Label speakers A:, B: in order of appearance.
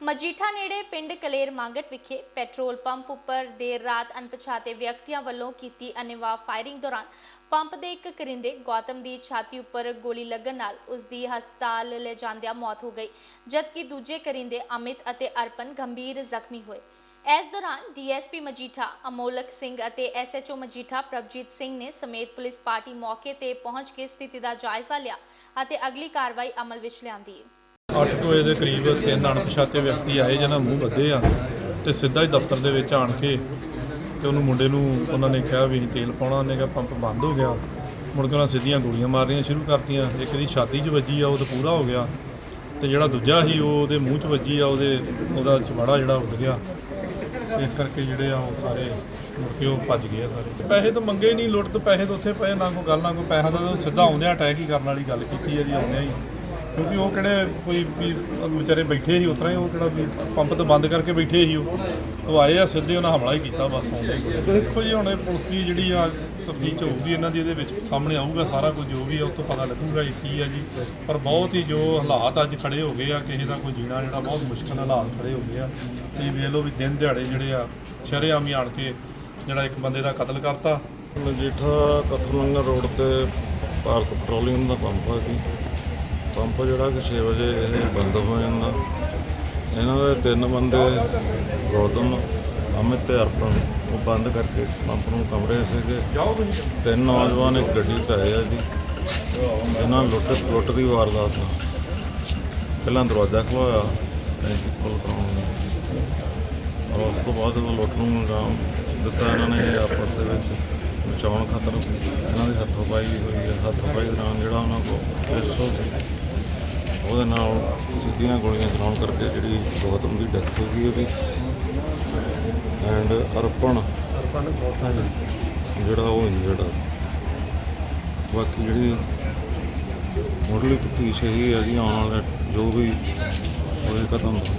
A: ਮਜੀਠਾ ਨੇੜੇ ਪਿੰਡ ਕਲੇਰ ਮੰਗਟ ਵਿਖੇ ਪੈਟਰੋਲ ਪੰਪ ਉੱਪਰ ਦੇਰ ਰਾਤ ਅਣਪਛਾਤੇ ਵਿਅਕਤੀਆਂ ਵੱਲੋਂ ਕੀਤੀ ਅਨਿਵਾ ਫਾਇਰਿੰਗ ਦੌਰਾਨ ਪੰਪ ਦੇ ਇੱਕ ਕਰਿੰਦੇ ਗੌਤਮ ਦੀ ਛਾਤੀ ਉੱਪਰ ਗੋਲੀ ਲੱਗਣ ਨਾਲ ਉਸ ਦੀ ਹਸਪਤਾਲ ਲੈ ਜਾਂਦਿਆਂ ਮੌਤ ਹੋ ਗਈ, ਜਦਕਿ ਦੂਜੇ ਕਰਿੰਦੇ ਅਮਿਤ ਅਤੇ ਅਰਪਨ ਗੰਭੀਰ ਜ਼ਖਮੀ ਹੋਏ। ਇਸ ਦੌਰਾਨ ਡੀਐਸਪੀ ਮਜੀਠਾ, ਅਮੋਲਕ ਸਿੰਘ ਅਤੇ ਐਸਐਚਓ ਮਜੀਠਾ ਪ੍ਰਭਜੀਤ ਸਿੰਘ ਨੇ ਸਮੇਤ ਪੁਲਿਸ ਪਾਰਟੀ ਮੌਕੇ ਤੇ ਪਹੁੰਚ ਕੇ ਸਥਿਤੀ ਦਾ ਜਾਇਜ਼ਾ ਲਿਆ ਅਤੇ ਅਗਲੀ ਕਾਰਵਾਈ ਅਮਲ ਵਿੱਚ ਲਿਆਂਦੀ।
B: ਅੱਠ ਕੁ ਵਜੇ ਦੇ ਕਰੀਬ ਤਿੰਨ ਅਣਪਛਾਤੇ ਵਿਅਕਤੀ ਆਏ ਜਿਹਨਾਂ ਮੂੰਹ ਬੱਧੇ ਆ ਤੇ ਸਿੱਧਾ ਹੀ ਦਫ਼ਤਰ ਦੇ ਵਿੱਚ ਆਣ ਕੇ ਤੇ ਉਹਨੂੰ ਮੁੰਡੇ ਨੂੰ ਉਹਨਾਂ ਨੇ ਕਿਹਾ ਵੀ ਅਸੀਂ ਤੇਲ ਪਾਉਣਾ, ਉਹਨੇ ਕਿਹਾ ਪੰਪ ਬੰਦ ਹੋ ਗਿਆ। ਮੁੜ ਕੇ ਉਹਨਾਂ ਸਿੱਧੀਆਂ ਗੋਲੀਆਂ ਮਾਰਨੀਆਂ ਸ਼ੁਰੂ ਕਰਤੀਆਂ। ਇੱਕ ਦੀ ਛਾਤੀ 'ਚ ਵੱਜੀ ਆ, ਉਹ ਤਾਂ ਪੂਰਾ ਹੋ ਗਿਆ। ਤੇ ਜਿਹੜਾ ਦੂਜਾ ਸੀ, ਉਹ ਉਹਦੇ ਮੂੰਹ 'ਚ ਵੱਜੀ ਆ, ਉਹਦੇ, ਉਹਦਾ ਚਵਾੜਾ ਜਿਹੜਾ ਉੱਡ ਗਿਆ। ਇਸ ਕਰਕੇ ਜਿਹੜੇ ਆ ਉਹ ਸਾਰੇ ਮੁੜ ਕੇ ਉਹ ਭੱਜ ਗਏ ਆ ਸਾਰੇ। ਪੈਸੇ ਤਾਂ ਮੰਗੇ ਨਹੀਂ, ਲੁੱਟ ਤੋਂ ਪੈਸੇ ਤਾਂ ਉੱਥੇ ਪਏ ਨਾ ਕੋਈ ਗੱਲ, ਨਾ ਕੋਈ ਪੈਸਾ ਤਾਂ ਸਿੱਧਾ ਆਉਂਦਿਆਂ ਅਟੈਕ ਹੀ ਕਰਨ ਵਾਲੀ ਗੱਲ ਕੀਤੀ ਹੈ ਜੀ, ਆਉਂਦਿਆਂ ਹੀ। ਕਿਉਂਕਿ ਉਹ ਕਿਹੜੇ ਕੋਈ ਵੀ ਵਿਚਾਰੇ ਬੈਠੇ ਸੀ ਉਤਰਾ ਹੀ ਉਹ ਕਿਹੜਾ ਵੀ ਪੰਪ ਤੋਂ ਬੰਦ ਕਰਕੇ ਬੈਠੇ ਸੀ ਉਹ। ਉਹ ਆਏ ਆ, ਸਿੱਧੇ ਉਹਨਾਂ ਹਮਲਾ ਹੀ ਕੀਤਾ ਬਸ ਆਉਂਦੇ ਹੀ ਦੇਖੋ ਜੀ, ਹੁਣ ਇਹ ਪੁਲਿਸ ਦੀ ਜਿਹੜੀ ਆ ਤਫਤੀਸ਼ ਹੋਊਗੀ, ਇਹਨਾਂ ਦੀ ਇਹਦੇ ਵਿੱਚ ਸਾਹਮਣੇ ਆਊਗਾ ਸਾਰਾ ਕੁਝ, ਜੋ ਵੀ ਆ, ਉਸ ਤੋਂ ਪਤਾ ਲੱਗੂਗਾ ਇਹ ਕੀ ਆ ਜੀ। ਪਰ ਬਹੁਤ ਹੀ ਜੋ ਹਾਲਾਤ ਅੱਜ ਖੜੇ ਹੋ ਗਏ ਆ, ਕਿਸੇ ਦਾ ਕੋਈ ਜੀਣਾ ਜਿਹੜਾ, ਬਹੁਤ ਮੁਸ਼ਕਲ ਹਾਲਾਤ ਖੜੇ ਹੋ ਗਏ ਆ। ਤੇ ਵੇਖ ਲਓ ਵੀ ਦਿਨ ਦਿਹਾੜੇ ਜਿਹੜੇ ਆ, ਸ਼ਰੇਆਮ ਹੀ ਆਣ ਕੇ ਜਿਹੜਾ ਇੱਕ ਬੰਦੇ ਦਾ ਕਤਲ ਕਰਤਾ।
C: ਮਜੀਠਾ ਕਤਲੰਗਾ ਰੋਡ ਤੇ ਭਾਰਤ ਪੈਟਰੋਲੀਅਮ ਦਾ ਪੰਪ ਆ ਜੀ। ਪੰਪ ਜਿਹੜਾ ਕਿ 6 ਵਜੇ ਇਹ ਬੰਦ ਹੋ ਜਾਂਦਾ। ਇਹਨਾਂ ਦੇ ਤਿੰਨ ਬੰਦੇ ਗੌਤਮ, ਅਮਿਤ ਤੇ ਅਰਪਣ ਉਹ ਬੰਦ ਕਰਕੇ ਪੰਪ ਨੂੰ ਕਮਰੇ ਸੀਗੇ। ਤਿੰਨ ਨੌਜਵਾਨ ਇੱਕ ਗੱਡੀ 'ਚ ਆਏ ਆ ਜੀ। ਇਹਨਾਂ ਲੁੱਟ ਲੁੱਟ ਦੀ ਵਾਰਦਾਤ ਨਾਲ ਪਹਿਲਾਂ ਦਰਵਾਜ਼ਾ ਖੋਲ੍ਹਿਆ ਟੈਂਕੀ ਖੋਲ ਕਰਾਉਣ ਔਰ ਉਸ ਤੋਂ ਬਾਅਦ ਉਹ ਲੁੱਟ ਨੂੰ ਅੰਜਾਮ ਦਿੱਤਾ ਇਹਨਾਂ ਨੇ ਆਪਸ ਦੇ ਵਿੱਚ, ਬਚਾਉਣ ਖਾਤਰ ਇਹਨਾਂ ਦੀ ਹੱਥੋਂ ਪਾਈ ਹੋਈ ਹੈ ਹੱਥੋਂ ਪਾਈ ਦੌਰਾਨ ਜਿਹੜਾ ਉਹਨਾਂ ਕੋਲ ਪਿਸਤੌਲ ਸੀ ਉਹਦੇ ਨਾਲ ਸਿੱਧੀਆਂ ਗੋਲੀਆਂ ਚਲਾਉਣ ਕਰਕੇ ਜਿਹੜੀ ਗੌਤਮ ਦੀ ਡੈਥ ਹੋ ਗਈ ਉਹਦੀ। ਐਂਡ ਅਰਪਣ। ਜਿਹੜਾ ਉਹ ਇੰਜਰਡ ਆ। ਬਾਕੀ ਜਿਹੜੀ ਮੁੱਢਲੀ ਤਫਤੀਸ਼ ਇਹੀ ਹੈ ਜੀ ਆਉਣ ਵਾਲੇ ਜੋ ਵੀ ਹੋਏਗਾ ਤੁਹਾਨੂੰ